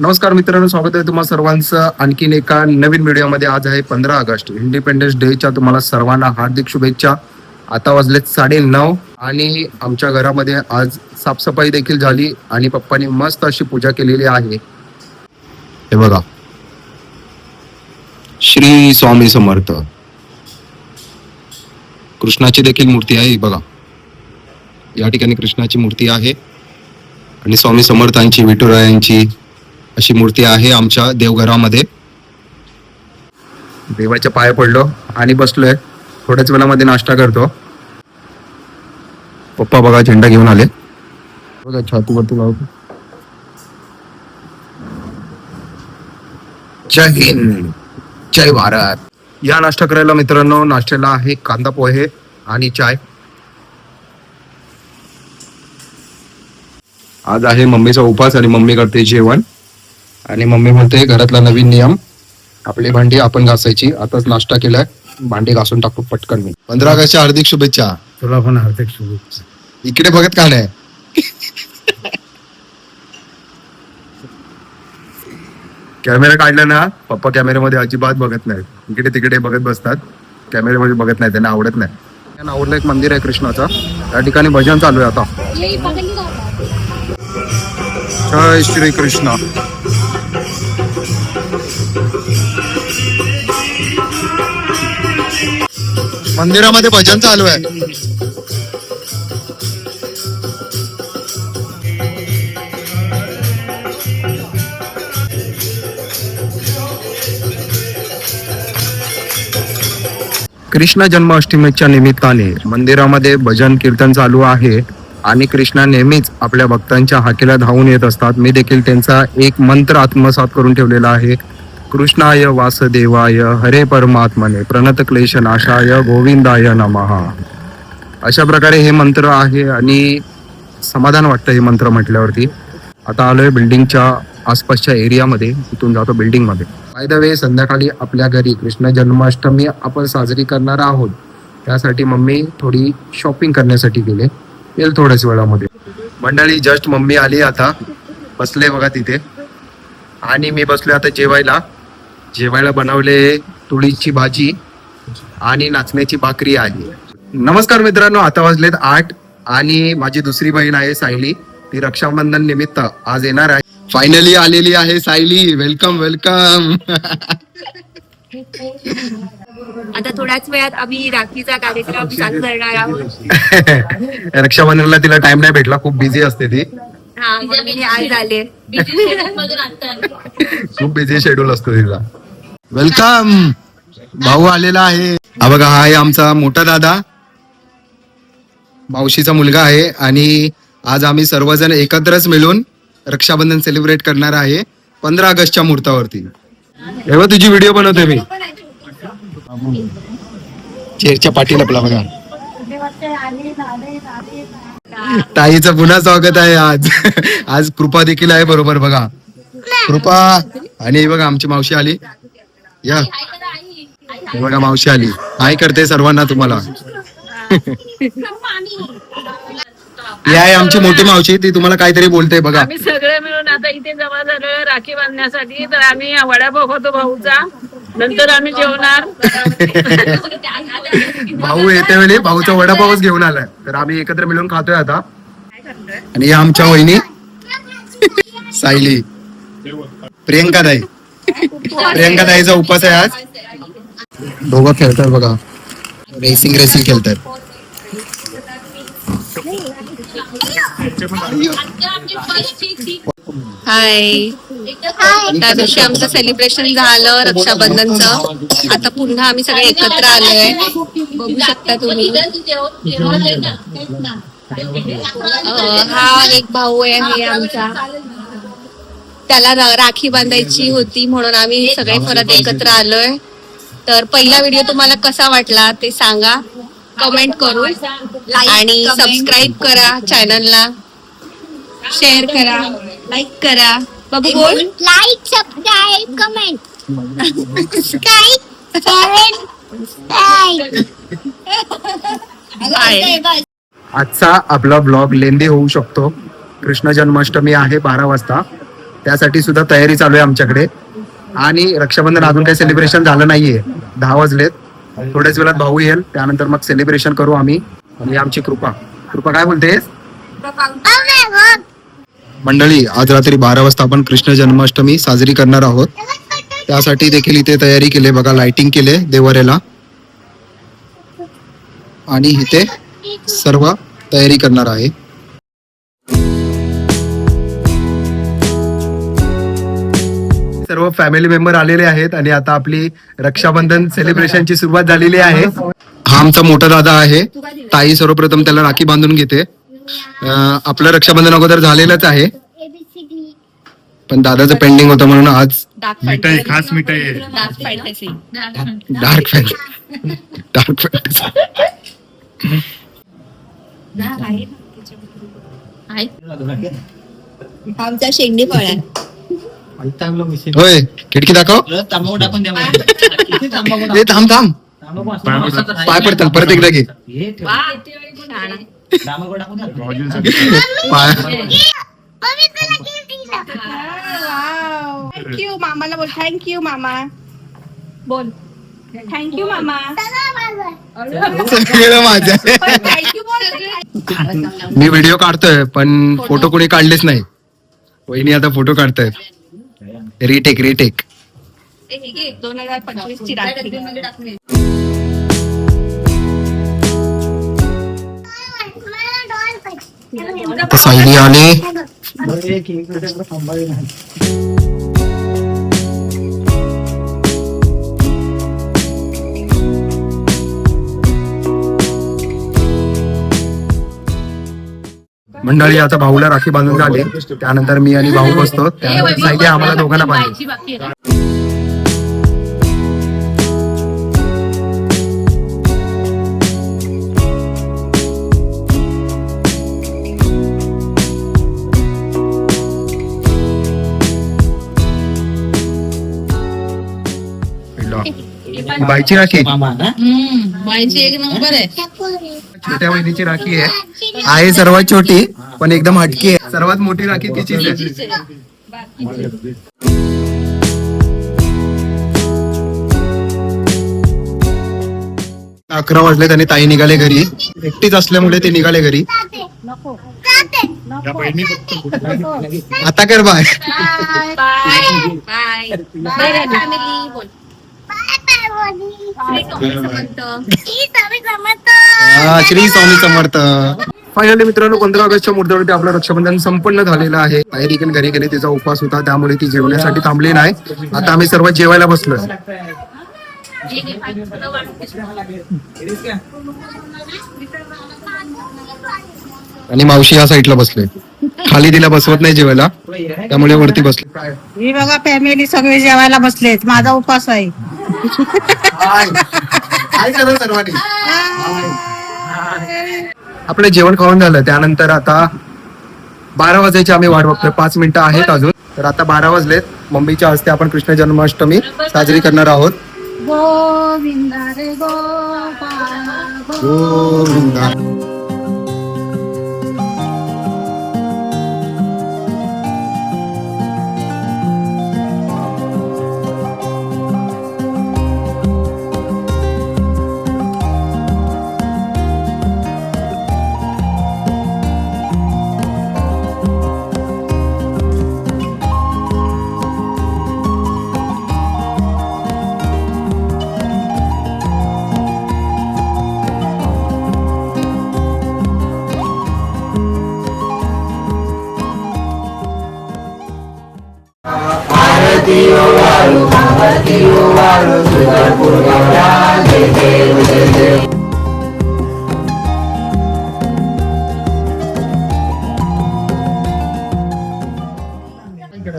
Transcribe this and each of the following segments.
नमस्कार मित्रांनो स्वागत आहे तुम्हाला सर्वांचं. आणखीन एका नवीन व्हिडिओमध्ये आज आहे पंधरा ऑगस्ट. इंडिपेंडन्स डेच्या तुम्हाला सर्वांना हार्दिक शुभेच्छा. आता वाजलेत साडे नऊ आणि आमच्या घरामध्ये आज साफसफाई देखील झाली आणि पप्पांनी मस्त अशी पूजा केलेली आहे. हे बघा. श्री स्वामी समर्थ. कृष्णाची देखील मूर्ती आहे बघा. या ठिकाणी कृष्णाची मूर्ती आहे. आणि स्वामी समर्थांची विठुरायांची अशी मूर्ती आहे आमच्या देवघरामध्ये. देवाच्या पाया पडलो आणि बसलोय. थोड्याच वेळामध्ये नाश्ता करतो. पप्पा बघा झेंडा घेऊन आले. बघा छातीवरती जय हिंद जय भारत. या नाश्ता करायला मित्रांनो नाश्त्याला आहे कांदा पोहे आणि चाय. आज आहे मम्मीचा उपास आणि मम्मी करते जेवण. आणि मम्मी म्हणते घरातला नवीन नियम आपली भांडी आपण घासायची. आताच नाश्ता केलाय भांडी घासून टाकू पटकन मी. पंधरा ऑगस्टच्या हार्दिक शुभेच्छा. तुला पण हार्दिक शुभेच्छा. इकडे बघत का नाही? कॅमेरा काढला ना पप्पा कॅमेऱ्यामध्ये अजिबात बघत नाहीत. इकडे तिकडे बघत बसतात. कॅमेऱ्यामध्ये बघत नाही त्यांना आवडत नाही. त्यांना आवडलं एक मंदिर आहे कृष्णाचं. त्या ठिकाणी भजन चालू आहे आता. जय श्री कृष्ण मंदिरामध्ये भजन चालू आहे. कृष्ण जन्माष्टमीच्या निमित्ताने मंदिरामध्ये भजन कीर्तन चालू आहे आणि कृष्णा नेहमीच आपल्या भक्तांच्या हाकेला धावून येत असतात. मी देखील त्यांचा एक मंत्र आत्मसात करून ठेवलेला आहे. कृष्णाय वासदेवाय हरे परमात्मने प्रणत क्लेश नाशाय गोविंदाय नमहा अशा प्रकारे हे मंत्र आहे आणि समाधान वाटतं हे मंत्र म्हटल्यावरती. आता आलोय बिल्डिंगच्या आसपासच्या एरियामध्ये तिथून जातो बिल्डिंगमध्ये. बाय द वे संध्याकाळी आपल्या घरी कृष्ण जन्माष्टमी आपण साजरी करणार आहोत. त्यासाठी मम्मी थोडी शॉपिंग करण्यासाठी गेले. येईल थोड्याच वेळामध्ये. मंडळी जस्ट मम्मी आली आता. बसले बघा तिथे. आणि मी बसलोय आता जेवायला. जेवायला बनवले तुळीची भाजी आणि नाचण्याची भाकरी आहे नमस्कार मित्रांनो आता वाजलेत आठ आणि माझी दुसरी बहीण आहे सायली. ती रक्षाबंधन निमित्त आज येणार आहे. फायनली आलेली आहे सायली. वेलकम वेलकम आता थोड्याच वेळात आम्ही राखीचा कार्यक्रम चालू करणार आहोत. रक्षाबंधनला तिला टाइम नाही भेटला. खूप बिझी असते ती. म्हणून मी आज आले. खूप बिझी शेड्यूल असतो तिला. वेलकम भाऊ आलेला आहे. हा बघा हा आहे आमचा मोठा दादा. मावशीचा मुलगा आहे आणि आज आम्ही सर्वजण एकत्रच मिळून रक्षाबंधन सेलिब्रेट करणार आहे पंधरा ऑगस्टच्या मुहूर्तावरती. तेव्हा तुझी व्हिडिओ बनवतोय मी. चेअरच्या पाठीला आपला बघा ताईचं पुन्हा स्वागत आहे आज. आज कृपा देखील आहे बरोबर बघा. कृपा आणि बघा आमची मावशी आली. या. बघा मावशी आली. हाय करते सर्वांना तुम्हाला. या आमची मोठी मावशी ती तुम्हाला काहीतरी बोलते बघा. आम्ही सगळे मिळून आता इथे जमा झालो राखी बांधण्यासाठी. तर आम्ही वडापाव होतो भाऊचा. नंतर आम्ही जेवणार. भाऊ येते वेळी भाऊचा वडापावच घेऊन आलाय. तर आम्ही एकत्र मिळून खातोय आता. आणि या आमच्या वहिनी. सायली. प्रियंका ताई. प्रियंका ताईचा उपास आहे आज. दोघं खेळतात बघा. रेसिंग रेसिंग खेळतात. हाय त्या दिवशी आमचं सेलिब्रेशन झालं रक्षाबंधनचं. आता पुन्हा आम्ही सगळे एकत्र आलोय. बघू शकता तुम्ही. हा एक भाऊ आहे आमचा. त्याला राखी बांधायची होती म्हणून आम्ही सगळे परत एकत्र आलोय. तर पहिला व्हिडिओ तुम्हाला कसा वाटला ते सांगा. कमेंट करून. आणि सबस्क्राईब करा चॅनलला शेअर करा. लाईक करा. बघू बोल. Subscribe, comment, like. Bye. आजचा आपला ब्लॉग लेंदी होऊ शकतो. कृष्ण जन्माष्टमी आहे बारा वाजता. त्यासाठी सुद्धा तयारी चालू आहे आमच्याकडे. आणि रक्षाबंधन अजून काही सेलिब्रेशन झालं नाहीये. दहा वाजलेत. थोड्याच वेळात भाऊ येईल. त्यानंतर मग सेलिब्रेशन करू आम्ही. आणि आमची कृपा. कृपा काय बोलतेस? मंडळी आज रात्री बारा वाजता आपण कृष्ण जन्माष्टमी साजरी करणार आहोत. त्यासाठी देखील इथे तयारी केली बघा लाइटिंग केले देवाऱ्याला. आणि इथे सर्व तयारी करणार आहे. सर्व फॅमिली मेंबर आलेले आहेत आणि आता आपली रक्षाबंधन सेलिब्रेशनची सुरुवात झालेली आहे. हा आमचा मोठा दादा आहे. ताई सर्वप्रथम त्याला राखी बांधून घेते. आपलं रक्षाबंधन अगोदर झालेलंच आहे. पण दादाचं पेंडिंग होतं म्हणून आज मिठाई खास मिठाई आहे. डार्क फॅन्टसी डार्क आमचा फळ आहे. होय खिडकी दाखव. थांब थांब. पाय पडतात परत एकदा घे. थँक्यू मामाला बोल. थँक्यू मामा. बोल. थँक्यू मामा. सगळं माझं. सगळं माझं. आहे. थँक्यू बोल. मी व्हिडिओ काढतोय पण फोटो कोणी काढलेच नाही. वहिनी आता फोटो काढतायत. रिटेक रिटेक दोन हजार पंचवीस ची रात्री. सायली आली मंडळी आता भाऊला राखी बांधून झाली. त्यानंतर मी आणि भाऊ बसतो. त्यानंतर सायली आम्हाला दोघांना बांधली. बाईची राखी बाईची एक नंबर आहे. छोट्या बहिणीची राखी आहे. आहे सर्वात छोटी पण एकदम हटकी आहे. सर्वात मोठी राखी तिचीच आहे. अकरा वाजले आणि ताई निघाले घरी. एकटीच असल्यामुळे ते निघाले घरी. आता कर बाय श्री स्वामी समर्थ. फायनली मित्रांनो पंधरा ऑगस्टच्या मुहूर्तावरती आपलं रक्षाबंधन संपन्न झालेलं आहे. ताई देखील घरी गेले तिचा उपवास होता त्यामुळे ती जेवण्यासाठी थांबली नाही. आता आम्ही सर्व जेवायला बसलोय आणि मावशी या साईडला बसले. खाली तिला बसवत नाही जेवायला. त्यामुळे वरती बसले. ही बघा फॅमिली सगळे जेवायला बसलेत. माझा उपास आहे. आपलं जेवण खाऊन झालं. त्यानंतर आता बारा वाजायची आम्ही वाट बघतोय. पाच मिनिटं आहेत अजून. तर आता बारा वाजलेत. मम्मीच्या हस्ते आपण कृष्ण जन्माष्टमी साजरी करणार आहोत. Govinda.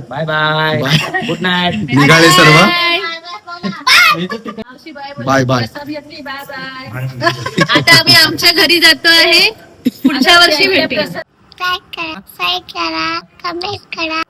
Bye bye. Good night निघाले सर्व. Bye bye. आता आम्ही आमच्या घरी जातो आहे. पुढच्या वर्षी भेटू. लाईक करा शेअर करा कमेंट करा.